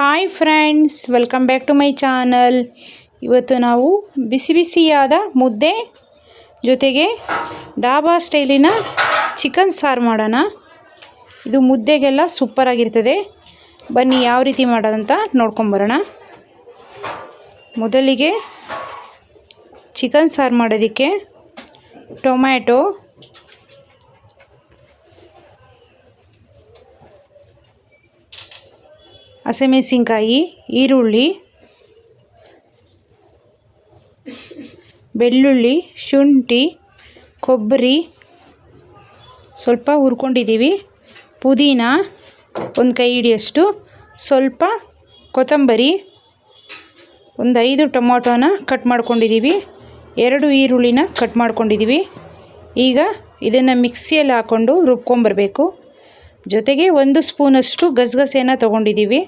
Hi friends welcome back to my channel ಇವತ್ತು ನಾವು ಬಿಸಿ ಬಿಸಿಯಾದ ಮುದ್ದೆ ಜೊತೆಗೆ ಡಾಬಾ ಸ್ಟೈಲಿನ ಚಿಕನ್ ಸಾರು ಮಾಡೋಣ. ಇದು ಮುದ್ದೆಗೆಲ್ಲ ಸೂಪರಾಗಿರ್ತದೆ ಬನ್ನಿ ಯಾವ ರೀತಿ ಮಾಡೋದಂತ ನೋಡ್ಕೊಂಬರೋಣ ಮೊದಲಿಗೆ ಚಿಕನ್ ಸಾರು ಮಾಡೋದಕ್ಕೆ ಟೊಮ್ಯಾಟೊ ಹಸಿಮೆಣಸಿನ್ಕಾಯಿ, ಈರುಳ್ಳಿ, ಬೆಳ್ಳುಳ್ಳಿ, ಶುಂಠಿ, ಕೊಬ್ಬರಿ. ಸ್ವಲ್ಪ ಹುರ್ಕೊಂಡಿದ್ದೀವಿ. ಪುದೀನ ಒಂದು ಕೈ ಹಿಡಿಯಷ್ಟು. ಸ್ವಲ್ಪ ಕೊತ್ತಂಬರಿ, ಒಂದು ಐದು ಟೊಮೊಟೊನ ಕಟ್ ಮಾಡ್ಕೊಂಡಿದ್ದೀವಿ. ಎರಡು ಈರುಳ್ಳಿನ ಕಟ್ ಮಾಡ್ಕೊಂಡಿದ್ದೀವಿ. ಈಗ ಇದನ್ನು ಮಿಕ್ಸಿಯಲ್ಲಿ ಹಾಕ್ಕೊಂಡು ರುಬ್ಕೊಂಬರ್ಬೇಕು. ಜೊತೆಗೆ ಒಂದು ಸ್ಪೂನಷ್ಟು ಗಸಗಸೆನ ತೊಗೊಂಡಿದ್ದೀವಿ.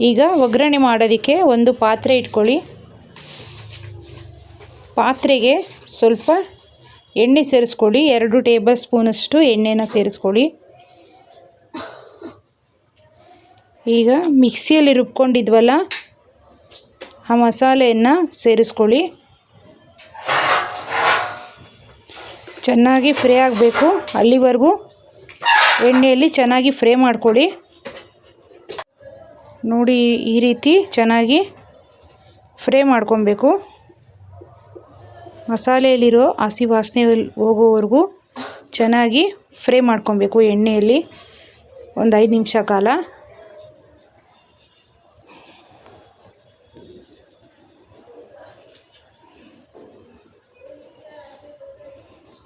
ಈಗ ಒಗ್ಗರಣೆ ಮಾಡೋದಕ್ಕೆ ಒಂದು ಪಾತ್ರೆ ಇಟ್ಕೊಳ್ಳಿ. ಪಾತ್ರೆಗೆ ಸ್ವಲ್ಪ ಎಣ್ಣೆ ಸೇರಿಸ್ಕೊಳ್ಳಿ. ಎರಡು ಟೇಬಲ್ ಸ್ಪೂನಷ್ಟು ಎಣ್ಣೆನ ಸೇರಿಸ್ಕೊಳ್ಳಿ. ಈಗ ಮಿಕ್ಸಿಯಲ್ಲಿ ರುಬ್ಕೊಂಡಿದ್ವಲ್ಲ, ಆ ಮಸಾಲೆಯನ್ನು ಸೇರಿಸ್ಕೊಳ್ಳಿ. ಚೆನ್ನಾಗಿ ಫ್ರೈ ಆಗಬೇಕು ಅಲ್ಲಿವರೆಗೂ. ಎಣ್ಣೆಯಲ್ಲಿ ಚೆನ್ನಾಗಿ ಫ್ರೈ ಮಾಡ್ಕೊಳ್ಳಿ. ನೋಡಿ ಈ ರೀತಿ ಚೆನ್ನಾಗಿ ಫ್ರೈ ಮಾಡ್ಕೊಬೇಕು. ಮಸಾಲೆಯಲ್ಲಿರೋ ಹಸಿ ವಾಸನೆ ಹೋಗೋವರೆಗೂ ಚೆನ್ನಾಗಿ ಫ್ರೈ ಮಾಡ್ಕೊಬೇಕು ಎಣ್ಣೆಯಲ್ಲಿ. ಒಂದು ಐದು ನಿಮಿಷ ಕಾಲ.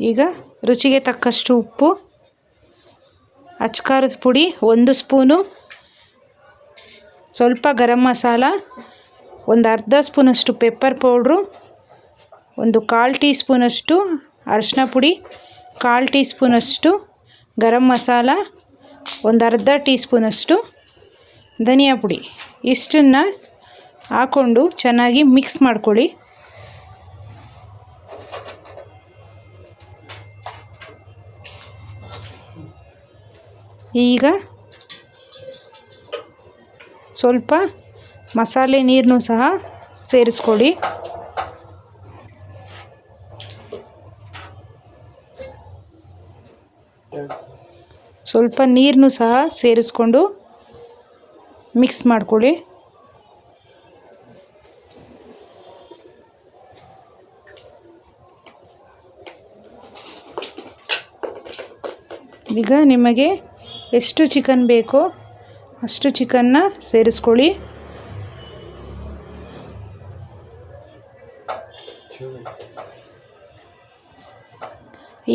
ಈಗ ರುಚಿಗೆ ತಕ್ಕಷ್ಟು ಉಪ್ಪು, ಅಚ್ಕಾರದ ಪುಡಿ, ಒಂದು ಸ್ಪೂನು ಸ್ವಲ್ಪ ಗರಂ ಮಸಾಲ, ಒಂದು ಅರ್ಧ ಸ್ಪೂನಷ್ಟು ಪೆಪ್ಪರ್ ಪೌಡ್ರು ಒಂದು ಕಾಲು ಟೀ ಸ್ಪೂನಷ್ಟು ಅರಿಶಿನ ಪುಡಿ, ಕಾಲು ಟೀ ಸ್ಪೂನಷ್ಟು ಗರಂ ಮಸಾಲ, ಒಂದು ಅರ್ಧ ಟೀ ಸ್ಪೂನಷ್ಟು ಧನಿಯಾ ಪುಡಿ. ಇಷ್ಟನ್ನು ಹಾಕ್ಕೊಂಡು ಚೆನ್ನಾಗಿ ಮಿಕ್ಸ್ ಮಾಡ್ಕೊಳ್ಳಿ. ಈಗ ಸ್ವಲ್ಪ ಮಸಾಲೆ ನೀರನ್ನು ಸಹ ಸೇರಿಸ್ಕೊಡಿ. ಸ್ವಲ್ಪ ನೀರನ್ನು ಸಹ ಸೇರಿಸ್ಕೊಂಡು ಮಿಕ್ಸ್ ಮಾಡ್ಕೊಳ್ಳಿ. ಈಗ ನಿಮಗೆ ಎಷ್ಟು ಚಿಕನ್ ಬೇಕೋ ಅಷ್ಟು ಚಿಕನ್ನ ಸೇರಿಸ್ಕೊಳ್ಳಿ.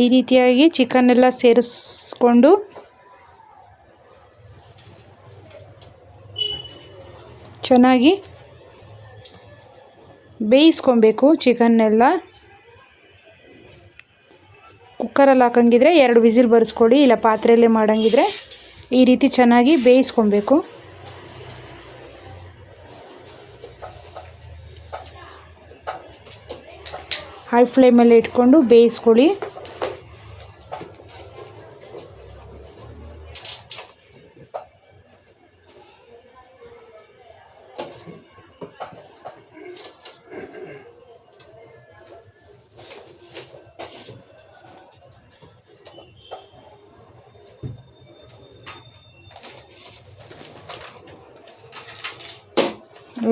ಈ ರೀತಿಯಾಗಿ ಚಿಕನ್ನೆಲ್ಲ ಸೇರಿಸ್ಕೊಂಡು ಚೆನ್ನಾಗಿ ಬೇಯಿಸ್ಕೊಬೇಕು ಚಿಕನ್ನೆಲ್ಲ. ಕುಕ್ಕರಲ್ಲಿ ಹಾಕಂಗಿದ್ರೆ ಎರಡು ವಿಸಿಲ್ ಬರೆಸ್ಕೊಳ್ಳಿ, ಇಲ್ಲ ಪಾತ್ರೆಯಲ್ಲೇ ಮಾಡಂಗಿದ್ರೆ. ಈ ರೀತಿ ಚೆನ್ನಾಗಿ ಬೇಯಿಸ್ಕೊಬೇಕು. ಹೈ ಫ್ಲೇಮಲ್ಲಿ ಇಟ್ಕೊಂಡು ಬೇಯಿಸ್ಕೊಳ್ಳಿ.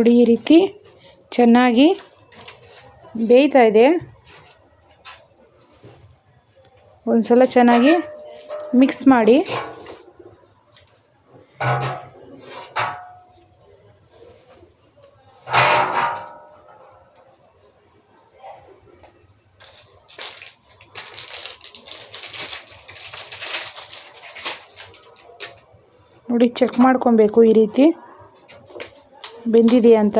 ನೋಡಿ ಈ ರೀತಿ ಚೆನ್ನಾಗಿ ಬೇಯ್ತಾ ಇದೆ. ಒಂದು ಸಲ ಚೆನ್ನಾಗಿ ಮಿಕ್ಸ್ ಮಾಡಿ. ನೋಡಿ ಚೆಕ್ ಮಾಡ್ಕೊಬೇಕು ಈ ರೀತಿ. ಬೆಂದಿದೆಯಾ ಅಂತ?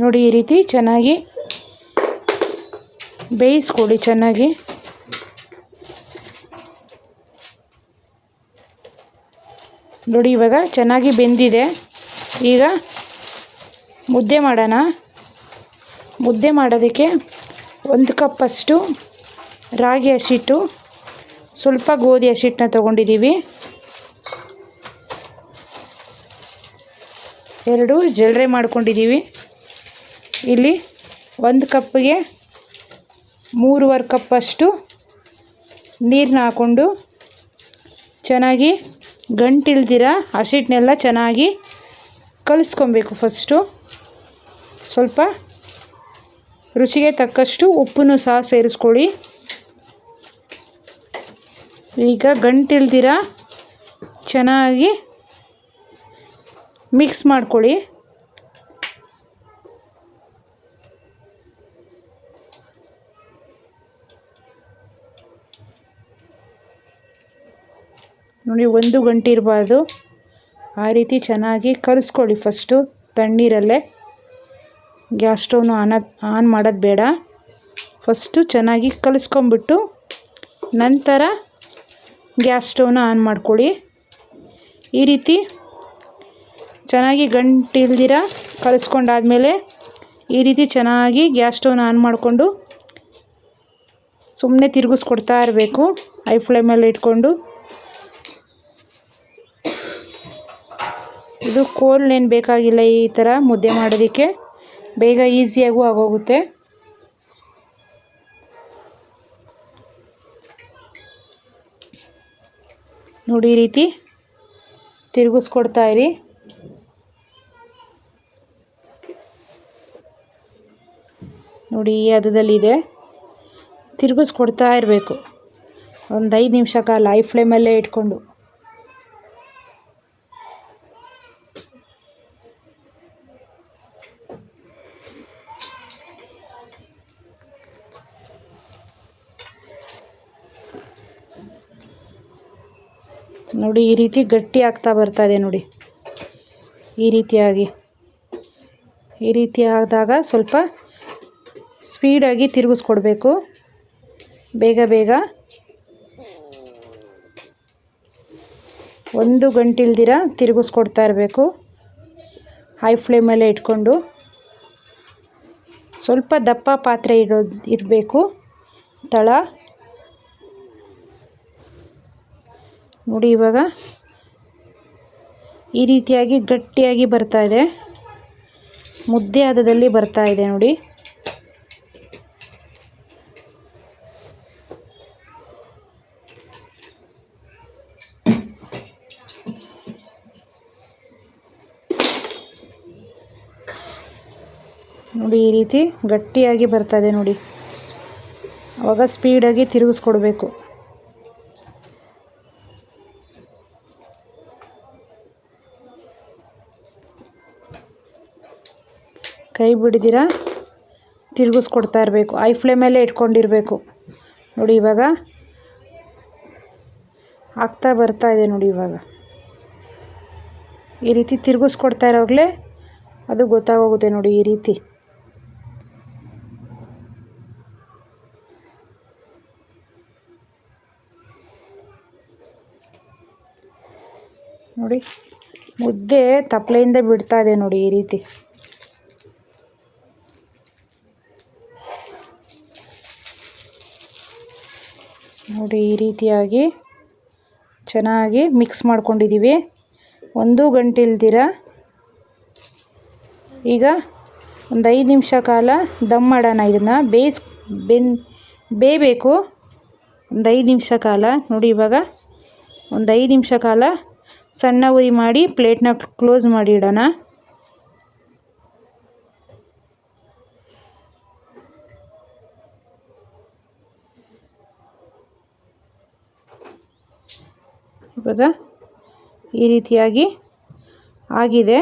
ನೋಡಿ ಈ ರೀತಿ ಚೆನ್ನಾಗಿ ಬೇಯಿಸ್ಕೊಳ್ಳಿ ಚೆನ್ನಾಗಿ. ನೋಡಿ ಇವಾಗ ಚೆನ್ನಾಗಿ ಬೆಂದಿದೆ. ಈಗ ಮುದ್ದೆ ಮಾಡೋಣ. ಮುದ್ದೆ ಮಾಡೋದಕ್ಕೆ ಒಂದು ಕಪ್ಪಷ್ಟು ರಾಗಿ ಹಸಿಟ್ಟು, ಸ್ವಲ್ಪ ಗೋಧಿ ಹಸಿಟ್ಟನ್ನ ತೊಗೊಂಡಿದ್ದೀವಿ. ಎರಡು ಜಲ್ರೆ ಮಾಡ್ಕೊಂಡಿದ್ದೀವಿ. ಇಲ್ಲಿ ಒಂದು ಕಪ್ಗೆ ಮೂರುವರೆ ಕಪ್ಪಷ್ಟು ನೀರನ್ನ ಹಾಕ್ಕೊಂಡು ಚೆನ್ನಾಗಿ ಗಂಟಿಲ್ದಿರ ಹಸಿಟ್ಟನ್ನೆಲ್ಲ ಚೆನ್ನಾಗಿ ಕಲಿಸ್ಕೊಬೇಕು ಫಸ್ಟು. ಸ್ವಲ್ಪ ರುಚಿಗೆ ತಕ್ಕಷ್ಟು ಉಪ್ಪನ್ನು ಸಹ ಸೇರಿಸ್ಕೊಳ್ಳಿ. ಈಗ ಗಂಟಿಲ್ದಿರ ಚೆನ್ನಾಗಿ ಮಿಕ್ಸ್ ಮಾಡ್ಕೊಳ್ಳಿ. ನೋಡಿ, ಒಂದು ಗಂಟೆ ಇರಬಾರ್ದು. ಆ ರೀತಿ ಚೆನ್ನಾಗಿ ಕಲಿಸ್ಕೊಳ್ಳಿ ಫಸ್ಟು ತಣ್ಣೀರಲ್ಲೇ. ಗ್ಯಾಸ್ ಸ್ಟವ್ನು ಆನ್ ಆನ್ ಮಾಡೋದು ಬೇಡ. ಫಸ್ಟು ಚೆನ್ನಾಗಿ ಕಲಿಸ್ಕೊಂಬಿಟ್ಟು ನಂತರ ಗ್ಯಾಸ್ ಸ್ಟವ್ನ ಆನ್ ಮಾಡ್ಕೊಳ್ಳಿ. ಈ ರೀತಿ ಚೆನ್ನಾಗಿ ಗಂಟಿಲ್ದಿರ ಕಲಿಸ್ಕೊಂಡಾದಮೇಲೆ ಈ ರೀತಿ ಚೆನ್ನಾಗಿ ಗ್ಯಾಸ್ ಸ್ಟವ್ನ ಆನ್ ಮಾಡಿಕೊಂಡು ಸುಮ್ಮನೆ ತಿರುಗಿಸ್ಕೊಡ್ತಾ ಇರಬೇಕು. ಐ ಫ್ಲೇಮಲ್ಲಿ ಇಟ್ಕೊಂಡು ಇದು ಕೋಲ್ನೇನು ಬೇಕಾಗಿಲ್ಲ ಈ ಥರ ಮುದ್ದೆ ಮಾಡೋದಕ್ಕೆ. ಬೇಗ ಈಸಿಯಾಗೂ ಆಗೋಗುತ್ತೆ. ನೋಡಿ ಈ ರೀತಿ ತಿರುಗಿಸ್ಕೊಡ್ತಾ ಇರಿ. ನೋಡಿ ಈ ಹದದಲ್ಲಿದೆ. ತಿರುಗಿಸ್ಕೊಡ್ತಾ ಇರಬೇಕು. ಒಂದು ಐದು ನಿಮಿಷ ಕಾಲ ಐ ಫ್ಲೇಮಲ್ಲೇ ಇಟ್ಕೊಂಡು. ನೋಡಿ, ಈ ರೀತಿ ಗಟ್ಟಿ ಆಗ್ತಾ ಬರ್ತಾ ಇದೆ ನೋಡಿ. ಈ ರೀತಿಯಾಗಿ. ಈ ರೀತಿ ಆದಾಗ ಸ್ವಲ್ಪ ಸ್ಪೀಡಾಗಿ ತಿರುಗಿಸ್ಕೊಡ್ಬೇಕು. ಬೇಗ ಬೇಗ. ಒಂದು ಗಂಟಿಲ್ದಿರ ತಿರುಗಿಸ್ಕೊಡ್ತಾ ಇರಬೇಕು. ಹೈ ಫ್ಲೇಮಲ್ಲೇ ಇಟ್ಕೊಂಡು. ಸ್ವಲ್ಪ ದಪ್ಪ ಪಾತ್ರೆ ಇಡೋದು, ಇರಬೇಕು. ತಳ. ನೋಡಿ ಇವಾಗ ಈ ರೀತಿಯಾಗಿ ಗಟ್ಟಿಯಾಗಿ ಬರ್ತಾ ಇದೆ. ಮುದ್ದೆ ಹದದಲ್ಲಿ ಬರ್ತಾ ಇದೆ ನೋಡಿ. ನೋಡಿ ಈ ರೀತಿ ಗಟ್ಟಿಯಾಗಿ ಬರ್ತಾ ಇದೆ ನೋಡಿ. ಆವಾಗ ಸ್ಪೀಡಾಗಿ ತಿರುಗಿಸ್ಕೊಡ್ಬೇಕು. ಕೈ ಬಿಡ್ದಿರ? ತಿರುಗಿಸ್ಕೊಡ್ತಾ ಇರಬೇಕು. ಐ ಫ್ಲೇಮಲ್ಲೇ ಇಟ್ಕೊಂಡಿರಬೇಕು. ನೋಡಿ ಇವಾಗ. ಆಗ್ತಾ ಬರ್ತಾ ಇದೆ ನೋಡಿ ಇವಾಗ. ಈ ರೀತಿ ತಿರುಗಿಸ್ಕೊಡ್ತಾ ಇರೋವಾಗಲೇ ಅದು ಗೊತ್ತಾಗೋಗುತ್ತೆ ನೋಡಿ ಈ ರೀತಿ. ನೋಡಿ. ಮುದ್ದೆ ತಪ್ಪಲೆಯಿಂದ ಬಿಡ್ತಾ ಇದೆ ನೋಡಿ ಈ ರೀತಿ. ನೋಡಿ, ಈ ರೀತಿಯಾಗಿ ಚೆನ್ನಾಗಿ ಮಿಕ್ಸ್ ಮಾಡ್ಕೊಂಡಿದ್ದೀವಿ. ಒಂದು ಗಂಟೆ ಇಲ್ದಿರ. ಈಗ ಒಂದು ಐದು ನಿಮಿಷ ಕಾಲ ದಮ್ ಮಾಡೋಣ ಇದನ್ನು. ಬೇಯಿಸ್, ಬೆನ್, ಬೇಯಬೇಕು. ಒಂದು ಐದು ನಿಮಿಷ ಕಾಲ. ನೋಡಿ, ಇವಾಗ ಒಂದು ಐದು ನಿಮಿಷ ಕಾಲ ಸಣ್ಣ ಉರಿ ಮಾಡಿ ಪ್ಲೇಟ್ನ ಕ್ಲೋಸ್ ಮಾಡಿ ಇಡೋಣ. ಇವಾಗ ಈ ರೀತಿಯಾಗಿ ಆಗಿದೆ.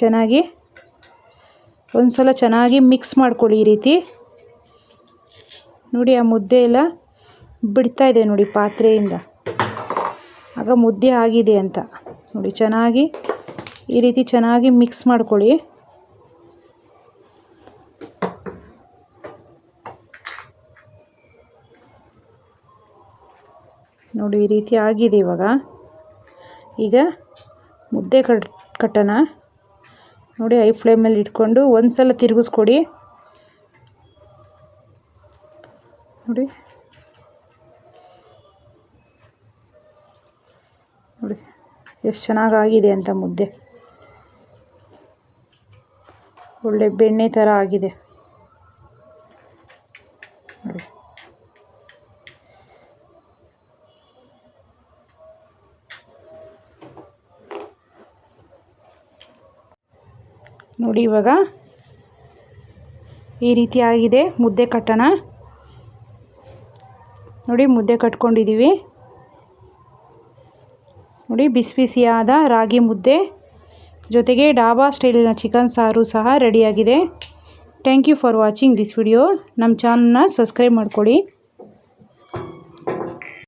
ಚೆನ್ನಾಗಿ ಒಂದು ಸಲ ಚೆನ್ನಾಗಿ ಮಿಕ್ಸ್ ಮಾಡ್ಕೊಳ್ಳಿ ಈ ರೀತಿ. ನೋಡಿ, ಆ ಮುದ್ದೆ ಎಲ್ಲ ಬಿಡ್ತಾ ಇದೆ ನೋಡಿ ಪಾತ್ರೆಯಿಂದ. ಆಗ ಮುದ್ದೆ ಆಗಿದೆ ಅಂತ. ನೋಡಿ, ಚೆನ್ನಾಗಿ ಈ ರೀತಿ ಚೆನ್ನಾಗಿ ಮಿಕ್ಸ್ ಮಾಡ್ಕೊಳ್ಳಿ. ನೋಡಿ, ಈ ರೀತಿ ಆಗಿದೆ ಇವಾಗ. ಈಗ ಮುದ್ದೆ ಕಟ್, ಕಟ್ಟೋಣ. ನೋಡಿ ಐ ಫ್ಲೇಮಲ್ಲಿ ಇಟ್ಕೊಂಡು ಒಂದು ಸಲ ತಿರುಗಿಸ್ಕೊಡಿ. ನೋಡಿ. ನೋಡಿ, ಎಷ್ಟು ಚೆನ್ನಾಗಾಗಿದೆ ಅಂತ ಮುದ್ದೆ. ಒಳ್ಳೆ ಬೆಣ್ಣೆ ಥರ ಆಗಿದೆ ನೋಡಿ ನೋಡಿ ಇವಾಗ ಈ ರೀತಿ ಆಗಿದೆ ಮುದ್ದೆ ಕಟ್ಟೋಣ. ನೋಡಿ ಮುದ್ದೆ ಕಟ್ಕೊಂಡಿದ್ದೀವಿ. ನೋಡಿ ಬಿಸಿ ಬಿಸಿಯಾದ ರಾಗಿ ಮುದ್ದೆ. ಜೊತೆಗೆ ಡಾಬಾ ಸ್ಟೈಲಿನ ಚಿಕನ್ ಸಾರು ಸಹ ರೆಡಿಯಾಗಿದೆ. Thank you for watching this video ನಮ್ಮ ಚಾನಲ್ನ ಸಬ್ಸ್ಕ್ರೈಬ್ ಮಾಡ್ಕೊಳ್ಳಿ.